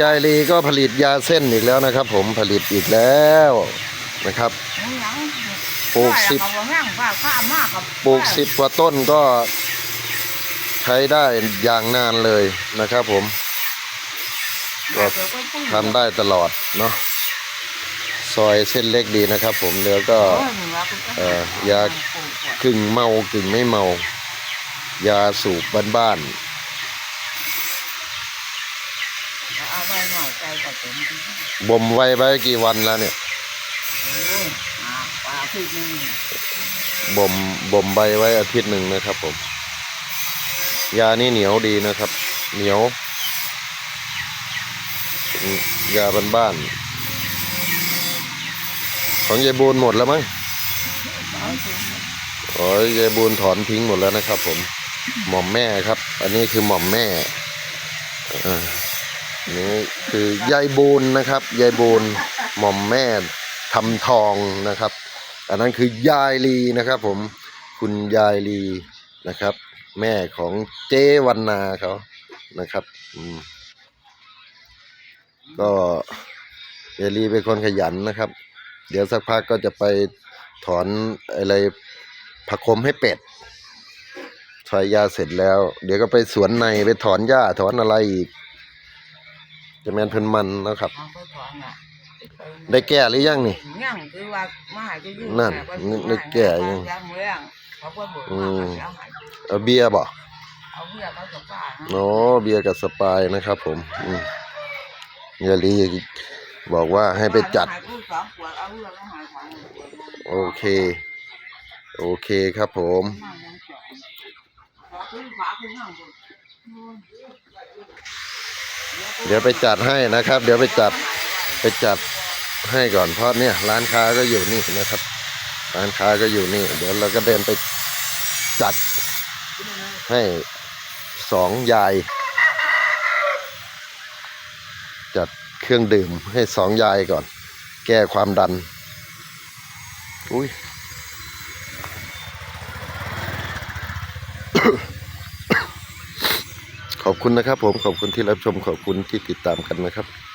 ยายลีก็ผลิตยาเส้นอีกแล้วนะครับ ผมผลิตอีกแล้วนะครับ ปลูกสิบ ปลูกสิบกว่าต้นก็ใช้ได้อย่างนานเลยนะครับ ผมก็ทำได้ตลอดเนาะซอยเส้นเล็กดีนะครับ ผมเนื้อก็ยากึ่งเมากึ่งไม่เมา ยาสูบบ้าน เอาไว้หน่อยใจกับผมๆบ่มไว้ไว้กี่วันแล้วเนี่ยปลาคือนี่บ่มบ่มใบไว้อาทิตย์หนึ่งนะครับผม ยานี่เหนียวดีนะครับ เหนียวอืมยาบ้านๆของยายบูนหมดแล้วมั้งอ๋อยายบูนถอนทิ้งหมดแล้วนะครับ ผม หม่อมแม่ครับ อันนี้คือหม่อมแม่อ่าอั นนี้คือยายบูนนะครับ ยายบูนหม่อมแม่ทำทองนะครับ อันนั้นคือยายลีนะครับ ผมคุณยายลีนะครับ แม่ของเจวันนาเขานะครับอืมก็ยายลีเป็นคนขยันนะครับ เดี๋ยวสักพักก็จะไปถอนอะไรผักคมให้เป็ดถอยยาเสร็จแล้ว เดี๋ยวก็ไปสวนในไปถอนหญ้าถอนอะไรอีก จะแมนเพิ่นมันนะครับ เอาไปถอนอะได้แก้หรือยังนี่ ย่างคือว่ามาหายจะอยู่นั่นนึกนึกแก่ยังยังเมืองเขาเพิ่นบอกอืว่ามเอาหายเอาเบียร์บ่เอาเบี้ยเขาจะป้านะโอ้เบียร์กับสปายนะครับผมอืมยายลีบอกว่าให้ไปจัดหายผู้สองขวดเอาเบี้ยมาหายของขวดโอเค โอเคครับผม นั่งยังจ่อยขอขึ้นฝาขึ้นนั่งบน เดี๋ยวไปจัดให้นะครับ เดี๋ยวไปจัดไปจัดให้ก่อนเพราะเนี่ย ร้านค้าก็อยู่นี่นะครับ ร้านค้าก็อยู่นี่ เดี๋ยวเราก็เดินไปจัดให้สองยาย จัดเครื่องดื่มให้สองยายก่อน แก้ความดันอุ้ย ขอบคุณนะครับผมขอบคุณที่รับชมขอบคุณที่ติดตามกันนะครับ